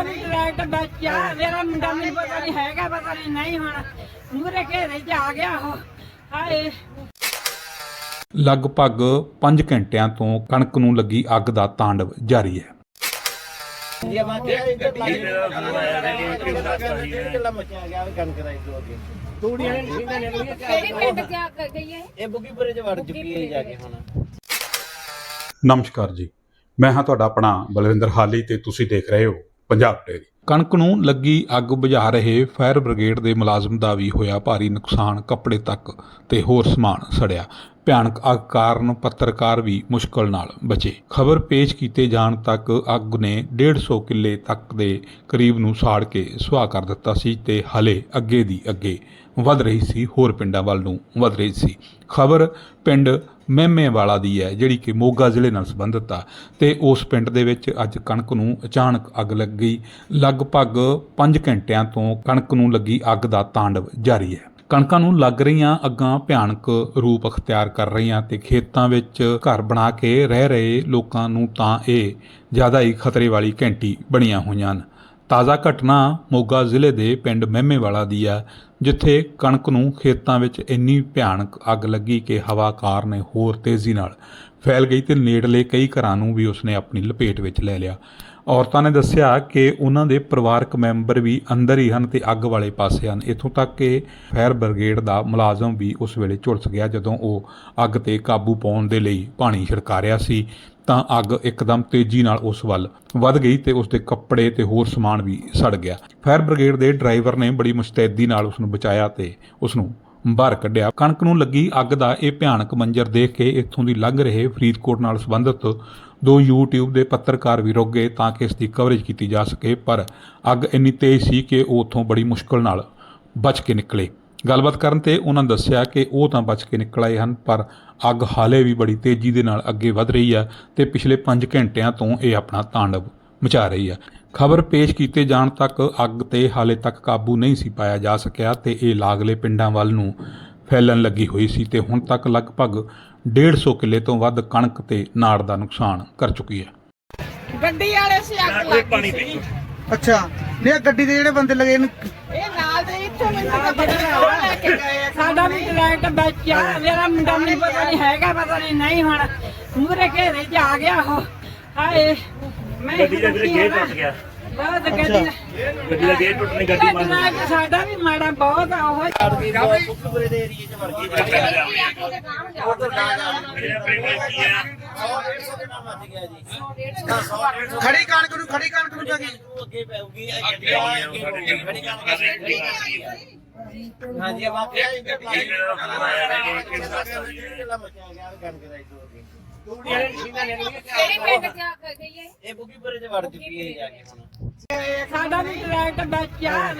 ਸਾਡਾ ਵੀ ਡਾਇਰੈਕਟ ਬੱਚਾ ਮੇਰਾ ਮੁੰਡਾ ਮੈਨੂੰ ਪਤਾ ਨਹੀਂ ਹੈਗਾ ਪਤਾ ਨਹੀਂ ਨਹੀਂ ਹੁਣ। ਮੂਰੇ ਘੇਰੇ ਚ ਆ ਗਿਆ ਉਹ। ਹਾਏ। ਲਗਭਗ 5 ਘੰਟਿਆਂ ਤੋਂ ਕਣਕ ਨੂੰ ਲੱਗੀ ਅੱਗ ਦਾ ਤਾਂਡਵ ਜਾਰੀ ਹੈ। ਕਿਹੜੇ ਪਿੰਡ ਜਾ ਕੇ ਗਈ ਹੈ? ਇਹ ਬੁੱਗੀਪੁਰੇ ਚ ਵੜ ਚੁੱਕੀ ਹੈ ਜਾ ਕੇ ਹੁਣ। ਨਮਸਕਾਰ ਜੀ। ਮੈਂ ਹਾਂ ਤੁਹਾਡਾ ਆਪਣਾ ਬਲਵਿੰਦਰ ਹਾਲੀ ਤੇ ਤੁਸੀਂ ਦੇਖ ਰਹੇ ਹੋ ਪੰਜਾਬ ਡੇਅਰੀ ਕਣਕ ਨੂੰ ਲੱਗੀ ਅੱਗ ਬੁਝਾ ਰਹੇ ਫਾਇਰ ਬ੍ਰਿਗੇਡ ਦੇ ਮੁਲਾਜ਼ਮ ਦਾ ਵੀ ਹੋਇਆ ਭਾਰੀ ਨੁਕਸਾਨ, ਕੱਪੜੇ ਤੱਕ ਤੇ ਹੋਰ ਸਮਾਨ ਸੜਿਆ। ਭਿਆਨਕ ਅੱਗ ਕਾਰਨ ਪੱਤਰਕਾਰ ਵੀ ਮੁਸ਼ਕਲ ਨਾਲ ਬਚੇ। ਖਬਰ ਪੇਸ਼ ਕੀਤੇ ਜਾਣ ਤੱਕ ਅੱਗ ਨੇ 150 ਕਿੱਲੇ ਤੱਕ ਦੇ ਕਰੀਬ ਨੂੰ ਸਾੜ ਕੇ ਸੁਆਹ ਕਰ ਦਿੱਤਾ ਸੀ ਤੇ ਹਲੇ ਅੱਗੇ ਦੀ ਅੱਗੇ ਵੱਧ ਰਹੀ ਸੀ, ਹੋਰ ਪਿੰਡਾਂ ਵੱਲ ਨੂੰ ਵੱਧ ਰਹੀ ਸੀ। ਖਬਰ ਪਿੰਡ ਮਹਿਮੇ ਵਾਲਾ ਦੀ ਹੈ, ਜਿਹੜੀ ਕਿ ਮੋਗਾ ਜ਼ਿਲ੍ਹੇ ਨਾਲ ਸੰਬੰਧਿਤ ਆ। ਤੇ ਉਸ ਪਿੰਡ ਦੇ ਵਿੱਚ ਅੱਜ ਕਣਕ ਨੂੰ ਅਚਾਨਕ ਅੱਗ ਲੱਗ ਗਈ। ਲਗਭਗ 5 ਘੰਟਿਆਂ ਤੋਂ ਕਣਕ ਨੂੰ ਲੱਗੀ ਅੱਗ ਦਾ ਤਾਂਡਵ ਜਾਰੀ ਹੈ। ਕਣਕਾਂ ਨੂੰ ਲੱਗ ਰਹੀਆਂ ਅੱਗਾਂ ਭਿਆਨਕ ਰੂਪ ਅਖਤਿਆਰ ਕਰ ਰਹੀਆਂ ਤੇ ਖੇਤਾਂ ਵਿੱਚ ਘਰ ਬਣਾ ਕੇ ਰਹਿ ਰਹੇ ਲੋਕਾਂ ਨੂੰ ਤਾਂ ਇਹ ਜ਼ਿਆਦਾ ਹੀ ਖਤਰੇ ਵਾਲੀ ਘੰਟੀ ਬਣੀਆਂ ਹੋਈਆਂ ਹਨ। ਤਾਜ਼ਾ ਘਟਨਾ ਮੋਗਾ ਜ਼ਿਲ੍ਹੇ ਦੇ ਪਿੰਡ ਮਹਿਮੇਵਾਲਾ ਦੀ ਆ ਜਿੱਥੇ ਕਣਕ ਨੂੰ ਖੇਤਾਂ ਵਿੱਚ ਇੰਨੀ ਭਿਆਨਕ ਅੱਗ ਲੱਗੀ ਕਿ ਹਵਾ ਕਾਰਨ ਹੋਰ ਤੇਜ਼ੀ ਨਾਲ ਫੈਲ ਗਈ ਤੇ ਨੇੜਲੇ ਕਈ ਘਰਾਂ ਨੂੰ ਵੀ ਉਸਨੇ ਆਪਣੀ ਲਪੇਟ ਵਿੱਚ ਲੈ ਲਿਆ। ਔਰਤਾਂ ਨੇ ਦੱਸਿਆ ਕਿ ਉਹਨਾਂ ਦੇ ਪਰਿਵਾਰਕ ਮੈਂਬਰ ਵੀ ਅੰਦਰ ਹੀ ਹਨ ਤੇ ਅੱਗ ਵਾਲੇ ਪਾਸੇ ਹਨ। ਇਥੋਂ ਤੱਕ ਕਿ ਫਾਇਰ ਬ੍ਰਿਗੇਡ ਦਾ ਮੁਲਾਜ਼ਮ ਵੀ ਉਸ ਵੇਲੇ ਝੁਲਸ ਗਿਆ ਜਦੋਂ ਉਹ ਅੱਗ ਤੇ ਕਾਬੂ ਪਾਉਣ ਦੇ ਲਈ ਪਾਣੀ ਛਿੜਕਾ ਰਿਹਾ ਸੀ। ਤਾਂ ਅੱਗ ਇੱਕਦਮ ਤੇਜ਼ੀ ਨਾਲ ਉਸ ਵੱਲ ਵੱਧ ਗਈ ਤੇ ਉਸ ਦੇ ਕੱਪੜੇ ਤੇ ਹੋਰ ਸਮਾਨ ਵੀ ਸੜ ਗਿਆ। ਫਾਇਰ ਬ੍ਰਿਗੇਡ ਦੇ ਡਰਾਈਵਰ ਨੇ ਬੜੀ ਮੁਸਤੈਦੀ ਨਾਲ ਉਸ ਨੂੰ ਬਚਾਇਆ ਤੇ ਉਸ ਨੂੰ ਬਾਹਰ ਕੱਢਿਆ। ਕਣਕ ਨੂੰ ਲੱਗੀ ਅੱਗ ਦਾ ਇਹ ਭਿਆਨਕ ਮੰਜ਼ਰ ਦੇਖ ਕੇ ਇੱਥੋਂ ਦੀ ਲੰਘ ਰਹੇ ਫਰੀਦਕੋਟ ਨਾਲ ਸੰਬੰਧਿਤ ਦੋ YouTube ਦੇ ਪੱਤਰਕਾਰ ਵੀ ਰੁਕ ਗਏ ਤਾਂ ਕਿ ਇਸ ਦੀ ਕਵਰੇਜ ਕੀਤੀ ਜਾ ਸਕੇ, ਪਰ ਅੱਗ ਇੰਨੀ ਤੇਜ਼ ਸੀ ਕਿ ਉਹ ਉੱਥੋਂ ਬੜੀ ਮੁਸ਼ਕਲ ਨਾਲ ਬਚ ਕੇ ਨਿਕਲੇ। ਗੱਲਬਾਤ ਕਰਨ ਤੇ ਉਹਨਾਂ ਦੱਸਿਆ ਕਿ ਉਹ ਤਾਂ ਬਚ ਕੇ ਨਿਕਲ ਆਏ ਹਨ ਪਰ ਅੱਗ ਹਾਲੇ ਵੀ ਬੜੀ ਤੇਜ਼ੀ ਦੇ ਨਾਲ ਅੱਗੇ ਵਧ ਰਹੀ ਹੈ ਤੇ ਪਿਛਲੇ 5 ਘੰਟਿਆਂ ਤੋਂ ਇਹ ਆਪਣਾ ਤਾਂਡਵ ਮਚਾ ਰਹੀ ਹੈ ਖਬਰ ਪੇਸ਼ ਕੀਤੇ ਜਾਣ ਤੱਕ ਅੱਗ ਤੇ ਹਾਲੇ ਤੱਕ ਕਾਬੂ ਨਹੀਂ ਸੀ ਪਾਇਆ ਜਾ ਸਕਿਆ ਤੇ ਇਹ ਲਾਗਲੇ ਪਿੰਡਾਂ ਵੱਲ ਨੂੰ ਫੈਲਣ ਲੱਗੀ ਹੋਈ ਸੀ ਤੇ ਹੁਣ ਤੱਕ ਲਗਭਗ 150 ਕਿੱਲੇ ਤੋਂ ਵੱਧ ਕਣਕ ਤੇ ਨਾੜ ਦਾ ਨੁਕਸਾਨ ਕਰ ਚੁੱਕੀ ਹੈ। ਗੱਡੀ ਵਾਲੇ ਸੀ ਅੱਗ ਲੱਗੀ ਸੀ। ਅੱਛਾ। ਨਹੀਂ ਇਹ ਗੱਡੀ ਦੇ ਜਿਹੜੇ ਬੰਦੇ ਲੱਗੇ ਨੇ ਇਹ ਨਾਲ ਦੇ ਇੱਥੇ ਮੈਨੂੰ ਗੱਡੀ ਲੈ ਕੇ ਗਏ ਆ। ਸਾਡਾ ਵੀ ਡਾਇਰੈਕਟ ਬੱਚਾ ਮੇਰਾ ਮੁੰਡਾ ਮੈਨੂੰ ਪਤਾ ਨਹੀਂ ਹੈਗਾ ਪਤਾ ਨਹੀਂ ਨਹੀਂ ਹੁਣ। ਮੂਰੇ ਘੇਰੇ ਚ ਆ ਗਿਆ ਉਹ। ਹਾਏ ਮੈਂ ਗੱਡੀ ਦਾ ਵੀਰੇ ਗੇਟ ਟੁੱਟ ਗਿਆ। ਗੱਡੀ ਦਾ ਗੱਡੀ ਦਾ ਗੇਟ ਟੁੱਟਣੇ ਗੱਡੀ ਬੰਦ ਗੱਡੀ ਦਾ ਸਾਡਾ ਵੀ ਮਾੜਾ ਬਹੁਤ ਆ ਉਹ ਬੁੱਗੀਪੁਰੇ ਦੇ ਏਰੀਏ ਚ ਵੜ ਗਈ ਜਾ ਕੇ ਉਧਰ ਨਾ ਜਾ ਮੇਰੇ ਆਪਣੇ ਕੋਲ ਕੀ ਆ 100 ਦੇ ਨਾਲ ਮੱਚ ਗਿਆ ਜੀ 100 ਖੜੀ ਕਣਕ ਨੂੰ ਖੜੀ ਕਣਕ ਨੂੰ ਜਾਗੀ ਅੱਗੇ ਪੈਊਗੀ ਇਹ ਗੱਡੀ ਆ ਅੱਗੇ ਖੜੀ ਕਰ ਹਾਂਜੀ ਆ ਵਾਪਿਆ ਹੀ ਗੱਡੀ ਕਿਹੜਾ ਮਚਿਆ ਗਿਆ ਕਣਕ ਦਾ ਇਦੋਂ ਅੱਗੇ ਕਿਹੜੇ ਪਿੰਡ ਜਾ ਕੇ ਗਈ ਹੈ ਇਹ ਬੁੱਗੀਪੁਰੇ ਚ ਵੜ ਚੁੱਕੀ ਹੈ ਜਾ ਕੇ ਹੁਣ ਸਾਡਾ ਵੀ ਡਾਇਰੈਕਟ ਬੱਚਾ